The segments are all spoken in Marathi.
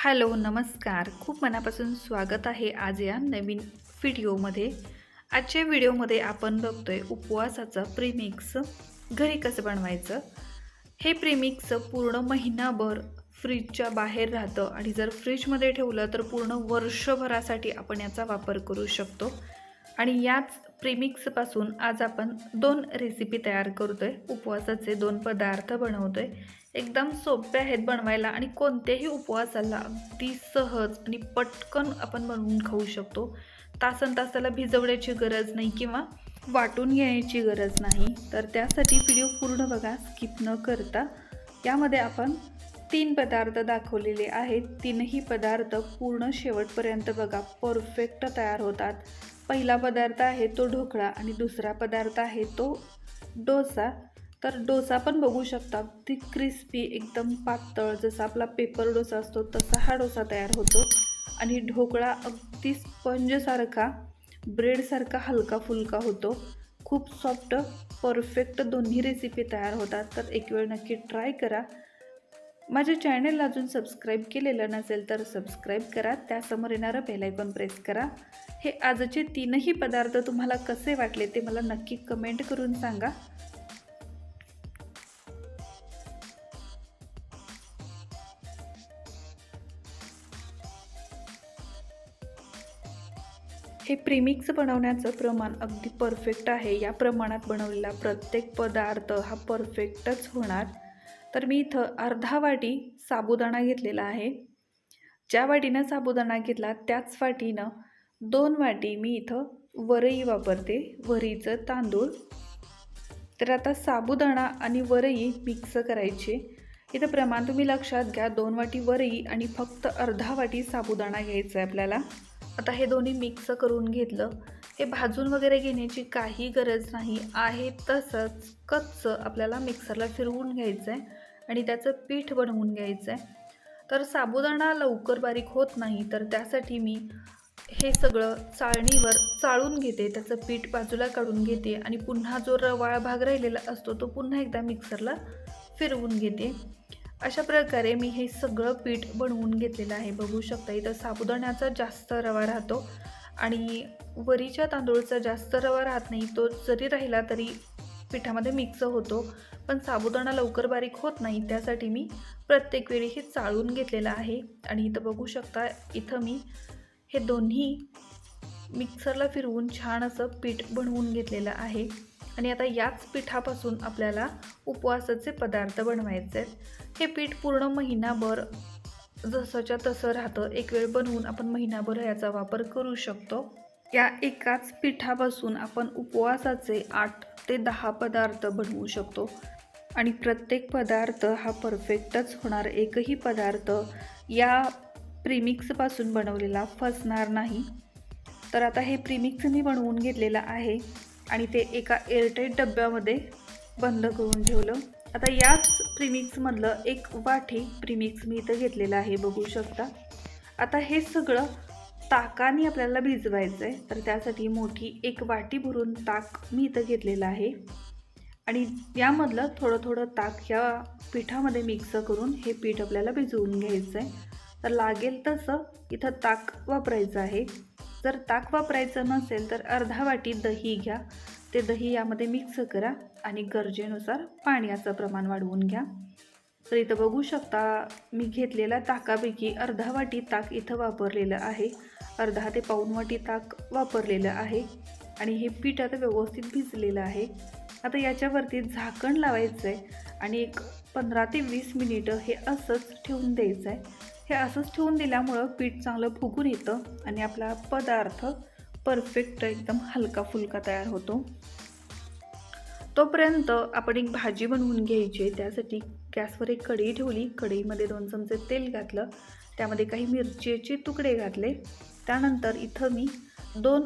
हॅलो नमस्कार. खूप मनापासून स्वागत आहे आज या नवीन व्हिडिओमध्ये. आजच्या व्हिडिओमध्ये आपण बघतोय उपवासाचं प्रीमिक्स घरी कसं बनवायचं? हे प्रीमिक्स पूर्ण महिनाभर फ्रीजच्या बाहेर राहतं आणि जर फ्रीजमध्ये ठेवलं तर पूर्ण वर्षभरासाठी आपण याचा वापर करू शकतो. आणि याच प्रीमिक्सपासून आज आपण दोन रेसिपी तयार करतो आहे उपवासाचे दोन पदार्थ बनवतो आहे एकदम सोपे आहेत बनवायला आणि कोणत्याही उपवासाला अगदी सहज आणि पटकन आपण बनवून खाऊ शकतो. तासन तासाला भिजवण्याची गरज नाही किंवा वाटून घ्यायची गरज नाही. तर त्यासाठी व्हिडिओ पूर्ण बघा स्किप न करता. यामध्ये आपण तीन पदार्थ दाखवलेले आहेत. तीनही पदार्थ पूर्ण शेवटपर्यंत बघा परफेक्ट तयार होतात. पहिला पदार्थ आहे तो ढोकळा आणि दुसरा पदार्थ आहे तो डोसा. तर डोसा पण बघू शकता अगदी क्रिस्पी एकदम पातळ जसा आपला पेपर डोसा असतो तसा हा डोसा तयार होतो. आणि ढोकळा अगदी स्पंजसारखा ब्रेडसारखा हलका फुलका होतो. खूप सॉफ्ट परफेक्ट दोन्ही रेसिपी तयार होतात. तर एक वेळ नक्की ट्राय करा. माझ्या चॅनलला अजून सबस्क्राईब केलेलं नसेल तर सबस्क्राईब करा. त्यासमोर येणारं बेलायकॉन प्रेस करा. हे आजचे तीनही पदार्थ तुम्हाला कसे वाटले ते मला नक्की कमेंट करून सांगा. हे प्रीमिक्स बनवण्याचं प्रमाण अगदी परफेक्ट आहे. या प्रमाणात बनवलेला प्रत्येक पदार्थ हा परफेक्टच होणार. तर मी इथं अर्धा वाटी साबुदाणा घेतलेला आहे. ज्या वाटीनं साबुदाणा घेतला त्याच वाटीनं दोन वाटी मी इथं वरई वापरते वरीचं तांदूळ. तर आता साबुदाणा आणि वरई मिक्स करायचे. इथं प्रमाण तुम्ही लक्षात घ्या दोन वाटी वरई आणि फक्त अर्धा वाटी साबुदाणा घ्यायचा आहे आपल्याला. आता हे दोन्ही मिक्स करून घेतलं. हे भाजून वगैरे घेण्याची काही गरज नाही. आहे तसंच कच्च आपल्याला मिक्सरला फिरवून घ्यायचं आहे आणि त्याचं पीठ बनवून घ्यायचं आहे तर साबुदाणा लवकर बारीक होत नाही तर त्यासाठी मी हे सगळं चाळणीवर चाळून घेते. त्याचं पीठ बाजूला काढून घेते आणि पुन्हा जो रवाळ भाग राहिलेला असतो तो पुन्हा एकदा मिक्सरला फिरवून घेते. अशा प्रकारे मी हे सगळं पीठ बनवून घेतलेलं आहे. बघू शकता इथं साबुदाण्याचा जास्त रवा राहतो आणि वरीच्या तांदूळचा जास्त रवा राहत नाही तो जरी राहिला तरी पिठामध्ये मिक्स होतो. पण साबुदाणा लवकर बारीक होत नाही त्यासाठी मी प्रत्येक वेळी हे चाळून घेतलेलं आहे. आणि इथं बघू शकता इथं मी हे दोन्ही मिक्सरला फिरवून छान असं पीठ बनवून घेतलेलं आहे. आणि आता याच पिठापासून आपल्याला उपवासाचे पदार्थ बनवायचे आहेत. हे पीठ पूर्ण महिनाभर जसंच्या तसं राहतं. एक वेळ बनवून आपण महिनाभर याचा वापर करू शकतो. या एकाच पिठापासून आपण उपवासाचे आठ ते दहा पदार्थ बनवू शकतो. आणि प्रत्येक पदार्थ हा परफेक्टच होणार एकही पदार्थ या प्रीमिक्सपासून बनवलेला फसणार नाही. तर आता हे प्रीमिक्स मी बनवून घेतलेलं आहे आणि ते एका एअरटाईट डब्यामध्ये बंद करून ठेवलं. आता याच प्रीमिक्समधलं एक वाटी प्रीमिक्स मी इथं घेतलेलं आहे बघू शकता. आता हे सगळं ताकाने आपल्याला भिजवायचं आहे तर त्यासाठी मोठी एक वाटी भरून ताक मी इथं घेतलेलं आहे. आणि यामधलं थोडं थोडं ताक ह्या पिठामध्ये मिक्स करून हे पीठ आपल्याला भिजवून घ्यायचं आहे तर लागेल तसं इथं ताक वापरायचं आहे. जर ताक वापरायचं नसेल तर अर्धा वाटी दही घ्या. ते दही यामध्ये मिक्स करा आणि गरजेनुसार पाण्याचं प्रमाण वाढवून घ्या. तर इथं बघू शकता मी घेतलेल्या ताकापैकी अर्धा वाटी ताक इथं वापरलेलं आहे. अर्धा ते पाऊण वाटी ताक वापरलेलं आहे. आणि हे पीठ आता व्यवस्थित भिजलेलं आहे. आता याच्यावरती झाकण लावायचं आहे आणि एक पंधरा ते वीस मिनिटं हे असंच ठेवून द्यायचं आहे हे असंच ठेवून दिल्यामुळं पीठ चांगलं फुगून येतं आणि आपला पदार्थ परफेक्ट एकदम हलका फुलका तयार होतो. तोपर्यंत आपण एक भाजी बनवून घ्यायची त्यासाठी गॅसवर एक कढई ठेवली. कढईमध्ये दोन चमचे तेल घातलं. त्यामध्ये काही मिरचीचे तुकडे घातले. त्यानंतर इथं मी दोन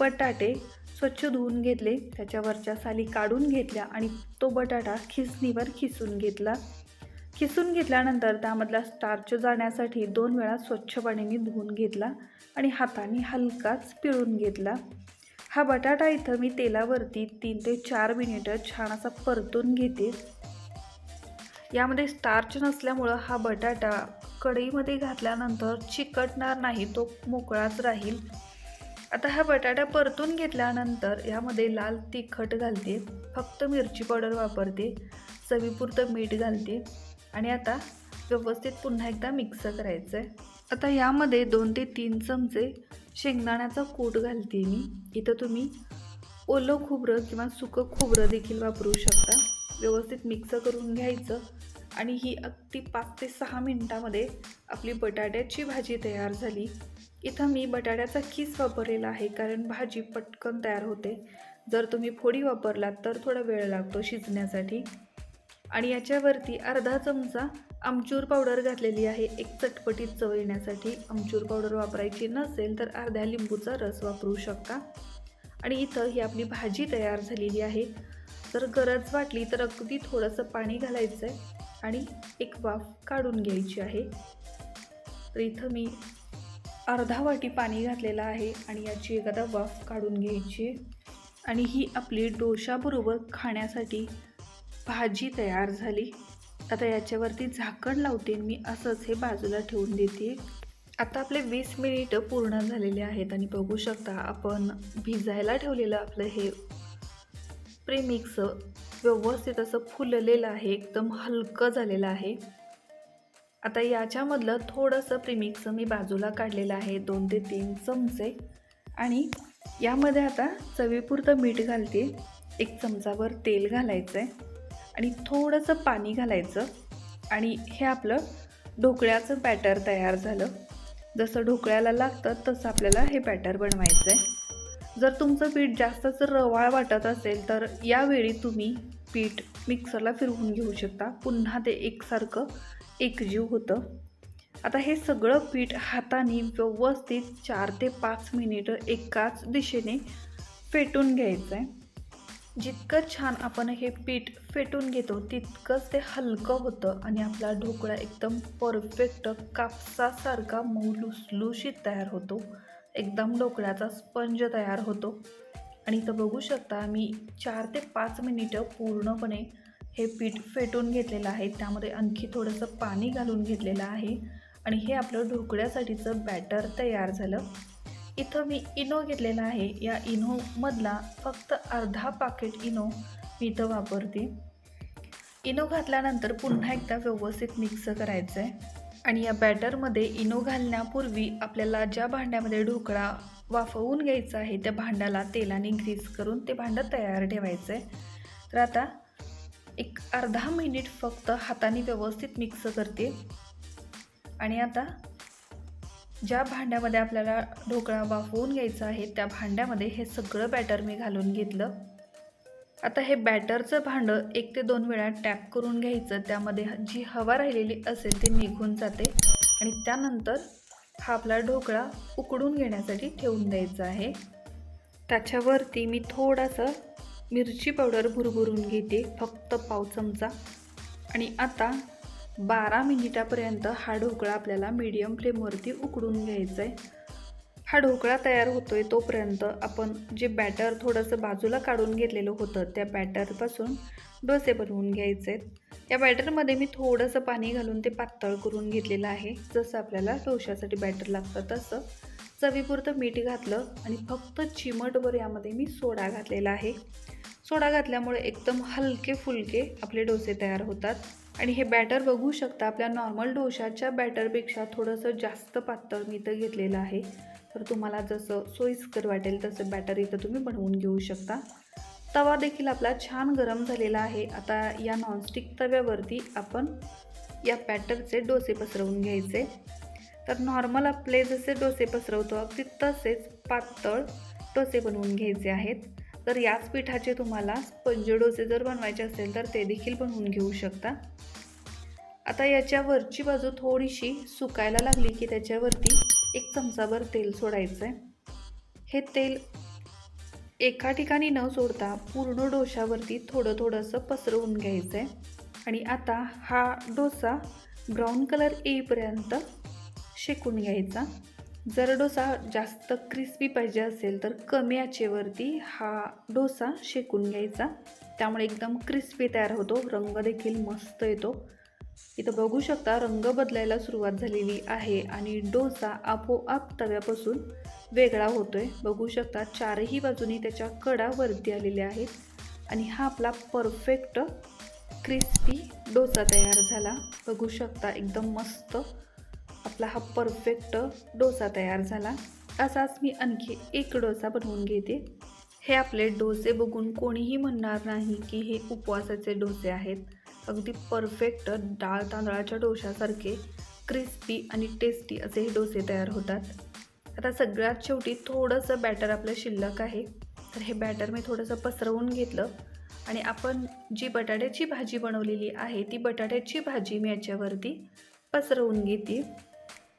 बटाटे स्वच्छ धुवून घेतले. त्याच्यावरच्या साली काढून घेतल्या आणि तो बटाटा खिसणीवर खिसून घेतला. खिसून घेतल्यानंतर त्यामधला स्टार्च जाण्यासाठी दोन वेळा स्वच्छ पाण्याने धुवून घेतला आणि हाताने हलकाच पिळून घेतला. हा बटाटा इथं मी तेलावरती तीन ते चार मिनिटं छान असा परतून घेते. यामध्ये स्टार्च नसल्यामुळं हा बटाटा कढईमध्ये घातल्यानंतर चिकटणार नाही तो मोकळाच राहील. आता हा बटाटा परतून घेतल्यानंतर यामध्ये लाल तिखट घालते फक्त मिरची पावडर वापरते चवीपुरतं मीठ घालते आणि आता व्यवस्थित पुन्हा एकदा मिक्स करायचं आहे आता यामध्ये दोन ते तीन चमचे शेंगदाण्याचा कूट घालते मी. इथं तुम्ही ओलं खोबरं किंवा सुकं खोबरं देखील वापरू शकता. व्यवस्थित मिक्स करून घ्यायचं आणि ही अगदी पाच ते सहा मिनटामध्ये आपली बटाट्याची भाजी तयार झाली. इथं मी बटाट्याचा किस वापरलेला आहे कारण भाजी पटकन तयार होते. जर तुम्ही फोडी वापरलात तर थोडा वेळ लागतो शिजण्यासाठी. आणि याच्यावरती अर्धा चमचा आमचूर पावडर घातलेली आहे. एक चटपटीत चव येण्यासाठी आमचूर पावडर वापरायची नसेल तर अर्ध्या लिंबूचा रस वापरू शकता. आणि इथं ही आपली भाजी तयार झालेली आहे. जर गरज वाटली तर अगदी थोडंसं पाणी घालायचं आहे आणि एक वाफ काढून घ्यायची आहे. तर इथं मी अर्धा वाटी पाणी घातलेलं आहे आणि याची एखादा वाफ काढून घ्यायची. आहे. आणि ही आपली डोशाबरोबर खाण्यासाठी भाजी तयार झाली. आता याच्यावरती झाकण लावते मी असंच हे बाजूला ठेवून देते. आता आपले वीस मिनिटं पूर्ण झालेले आहेत आणि बघू शकता आपण भिजायला ठेवलेलं आपलं हे प्रेमिक्स व्यवस्थित असं फुललेलं आहे एकदम हलकं झालेलं आहे. आता याच्यामधलं थोडंसं प्रीमिक्स मी बाजूला काढलेलं आहे दोन ते तीन चमचे. आणि यामध्ये आता चवीपुरतं मीठ घालते. एक चमचाभर तेल घालायचं आहे आणि थोडंसं पाणी घालायचं आणि हे आपलं ढोकळ्याचं बॅटर तयार झालं. जसं ढोकळ्याला लागतं तसं आपल्याला हे बॅटर बनवायचं आहे जर तुमचं पीठ जास्तच रवाळ वाटत असेल तर यावेळी तुम्ही पीठ मिक्सरला फिरवून घेऊ शकता. पुन्हा ते एकसारखं एकजीव होतं. आता हे सगळं पीठ हाताने व्यवस्थित चार ते पाच मिनिटं एकाच दिशेने फेटून घ्यायचं आहे जितकं छान आपण हे पीठ फेटून घेतो तितकंच ते हलकं होतं आणि आपला ढोकळा एकदम परफेक्ट कापसासारखा मऊ लुसलुशीत तयार होतो. एकदम ढोकळ्याचा स्पंज तयार होतो. आणि इथं बघू शकता मी चार ते पाच मिनिटं पूर्णपणे हे पीठ फेटून घेतलेलं आहे. त्यामध्ये आणखी थोडंसं पाणी घालून घेतलेलं आहे. आणि हे आपलं ढोकळ्यासाठीचं बॅटर तयार झालं. इथं मी इनो घेतलेला आहे. या इनोमधला फक्त अर्धा पाकेट इनो मी इथं वापरते. इनो घातल्यानंतर पुन्हा एकदा व्यवस्थित मिक्स करायचं आहे आणि या बॅटरमध्ये इनो घालण्यापूर्वी आपल्याला ज्या भांड्यामध्ये ढोकळा वाफवून घ्यायचा आहे त्या भांड्याला तेलाने ग्रीस करून ते भांडं तयार ठेवायचं आहे तर आता एक अर्धा मिनिट फक्त हाताने व्यवस्थित मिक्स करते. आणि आता ज्या भांड्यामध्ये आपल्याला ढोकळा वाफवून घ्यायचा आहे त्या भांड्यामध्ये हे सगळं बॅटर मी घालून घेतलं. आता हे बॅटरचं भांडं एक ते दोन वेळा टॅप करून घ्यायचं. त्यामध्ये जी हवा राहिलेली असेल ती निघून जाते आणि त्यानंतर हा आपला ढोकळा उकडून घेण्यासाठी ठेवून द्यायचा आहे. त्याच्यावरती मी थोडासा मिरची पावडर भुरभुरून घेते फक्त पाव चमचा. आणि आता बारा मिनिटापर्यंत हा ढोकळा आपल्याला मीडियम फ्लेमवरती उकडून घ्यायचा आहे हा ढोकळा तयार होतो आहे तोपर्यंत आपण जे बॅटर थोडंसं बाजूला काढून घेतलेलं होतं त्या बॅटरपासून डोसे बनवून घ्यायचे. आहेत या बॅटरमध्ये मी थोडंसं पाणी घालून ते पातळ करून घेतलेलं आहे. जसं आपल्याला डोशासाठी बॅटर लागतं तसं. चवीपुरतं मीठ घातलं आणि फक्त चिमटभर यामध्ये मी सोडा घातलेला आहे. सोडा घातल्यामुळे एकदम हलके फुलके आपले डोसे तयार होतात. आणि हे बॅटर बघू शकता आपल्या नॉर्मल डोशाच्या बॅटरपेक्षा थोडंसं जास्त पातळ मी इथं घेतलेलं आहे. तर तुम्हाला जसं सोयीस्कर वाटेल तसं बॅटर इथं तुम्ही बनवून घेऊ शकता. तवा देखील आपला छान गरम झालेला आहे. आता या नॉनस्टिक तव्यावरती आपण या बॅटरचे डोसे पसरवून घ्यायचे. तर नॉर्मल आपले जसे डोसे पसरवतो अगदी तसेच पातळ डोसे बनवून घ्यायचे आहेत. तर याच पिठाचे तुम्हाला स्पंज डोसे जर बनवायचे असेल तर ते देखील बनवून घेऊ शकता. आता याच्या वरची बाजू थोडीशी सुकायला लागली की त्याच्यावरती एक चमचाभर तेल सोडायचं आहे हे तेल एका ठिकाणी न सोडता पूर्ण डोशावरती थोडं थोडंसं पसरवून घ्यायचं आहे आणि आता हा डोसा ब्राऊन कलर येईपर्यंत शेकून घ्यायचा. जर डोसा जास्त क्रिस्पी पाहिजे असेल तर कमी आचेवरती हा डोसा शेकून घ्यायचा. त्यामुळे एकदम क्रिस्पी तयार होतो. रंग देखील मस्त येतो. इथं बघू शकता रंग बदलायला सुरुवात झालेली आहे आणि डोसा आपोआप तव्यापासून वेगळा होतोय. बघू शकता चारही बाजूनी त्याच्या कडा वरती आलेल्या आहेत आणि हा आपला परफेक्ट क्रिस्पी डोसा तयार झाला. बघू शकता एकदम मस्त आपला हा परफेक्ट डोसा तयार झाला. असाच मी आणखी एक डोसा बनवून घेते. हे आपले डोसे बघून कोणीही म्हणणार नाही की हे उपवासाचे डोसे आहेत. अगदी परफेक्ट डाळ तांदळाच्या डोशासारखे क्रिस्पी आणि टेस्टी असे हे डोसे तयार होतात. आता सगळ्यात शेवटी थोडंसं बॅटर आपलं शिल्लक आहे. तर हे बॅटर मी थोडंसं पसरवून घेतलं. आणि आपण जी बटाट्याची भाजी बनवलेली आहे ती बटाट्याची भाजी मी याच्यावरती पसरवून घेते.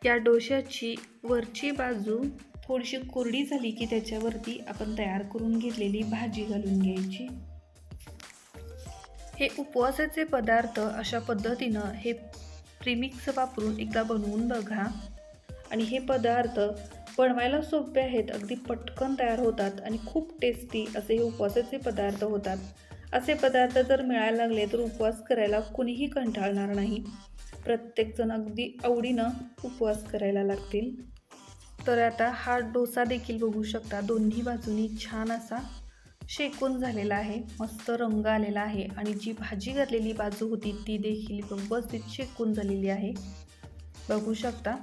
या डोशाची वरची बाजू थोडीशी कोरडी झाली की त्याच्यावरती आपण तयार करून घेतलेली भाजी घालून घ्यायची. हे उपवासाचे पदार्थ अशा पद्धतीनं हे प्रीमिक्स वापरून एकदा बनवून बघा. आणि हे पदार्थ बनवायला सोपे आहेत अगदी पटकन तयार होतात आणि खूप टेस्टी असे हे उपवासाचे पदार्थ होतात. असे पदार्थ जर मिळायला लागले तर उपवास करायला कुणीही कंटाळणार नाही. प्रत्येकजण अगदी आवडीनं उपवास करायला लागतील. तर आता हा डोसा देखील बघू शकता. दोन्ही बाजूनी छान असा शेकून झालेला आहे. मस्त रंग आलेला आहे आणि जी भाजी घातलेली बाजू होती ती देखील व्यवस्थित शेकून झालेली आहे. बघू शकता.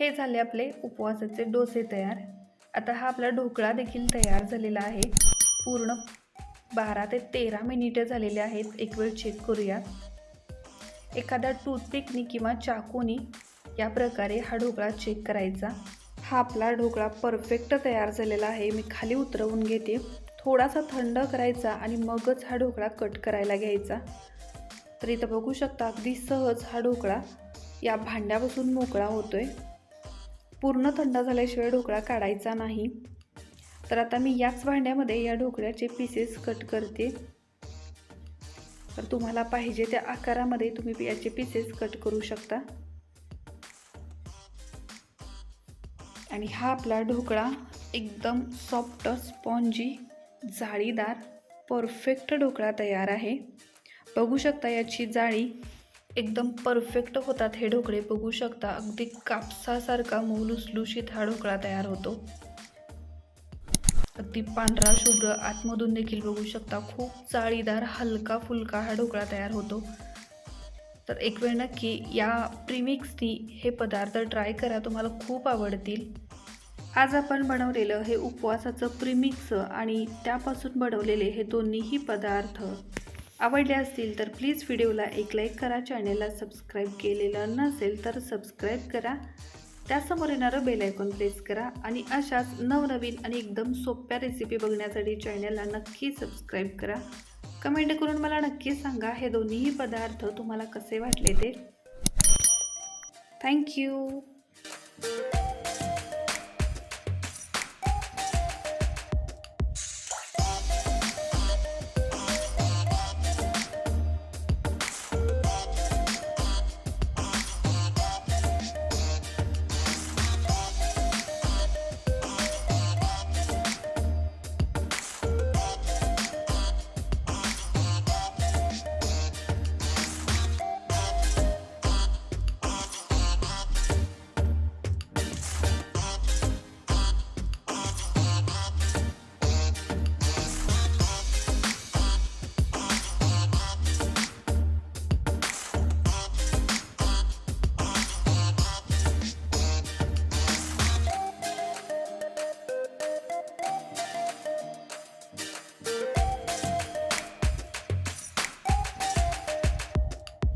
हे झाले आपले उपवासाचे डोसे तयार. आता हा आपला ढोकळा देखील तयार झालेला आहे. पूर्ण बारा ते तेरा मिनिटे झालेले आहेत. एक वेळ चेक करूयात. एखादा टूथपिकनी किंवा चाकूनी या प्रकारे हा ढोकळा चेक करायचा. हा आपला ढोकळा परफेक्ट तयार झालेला आहे. मी खाली उतरवून घेते. थोडासा थंड करायचा आणि मगच हा ढोकळा कट करायला घ्यायचा. तर इथं बघू शकता अगदी सहज हा ढोकळा या भांड्यापासून मोकळा होतोय. पूर्ण थंड झाल्याशिवाय ढोकळा काढायचा नाही. तर आता मी याच भांड्यामध्ये या ढोकळ्याचे पीसेस कट करते. तर तुम्हाला पाहिजे त्या आकारामध्ये तुम्ही याचे पीसेस कट करू शकता. आणि हा आपला ढोकळा एकदम सॉफ्ट स्पॉन्जी जाळीदार परफेक्ट ढोकळा तयार आहे. बघू शकता याची जाळी एकदम परफेक्ट होतात हे ढोकळे. बघू शकता अगदी कापसासारखा मऊ लुसलुशीत हा ढोकळा तयार होतो. अगदी पांढरा शुभ्र आतमधून देखील बघू शकता. खूप जाळीदार हलका फुलका हा ढोकळा तयार होतो. तर एक वेळ नक्की या प्रीमिक्सनी हे पदार्थ ट्राय करा तुम्हाला खूप आवडतील. आज आपण बनवलेलं हे उपवासाचं प्रीमिक्स आणि त्यापासून बनवलेले हे दोन्हीही पदार्थ आवडले असतील तर प्लीज व्हिडिओला एक लाईक करा चॅनेलला सबस्क्राईब केलेलं नसेल तर सबस्क्राईब करा. त्यासमोर येणारं बेल आयकॉन प्रेस करा आणि अशाच नवनवीन आणि एकदम सोप्या रेसिपी बघण्यासाठी चॅनलला नक्की सबस्क्राईब करा. कमेंट करून मला नक्की सांगा हे दोन्हीही पदार्थ तुम्हाला कसे वाटले ते. थँक्यू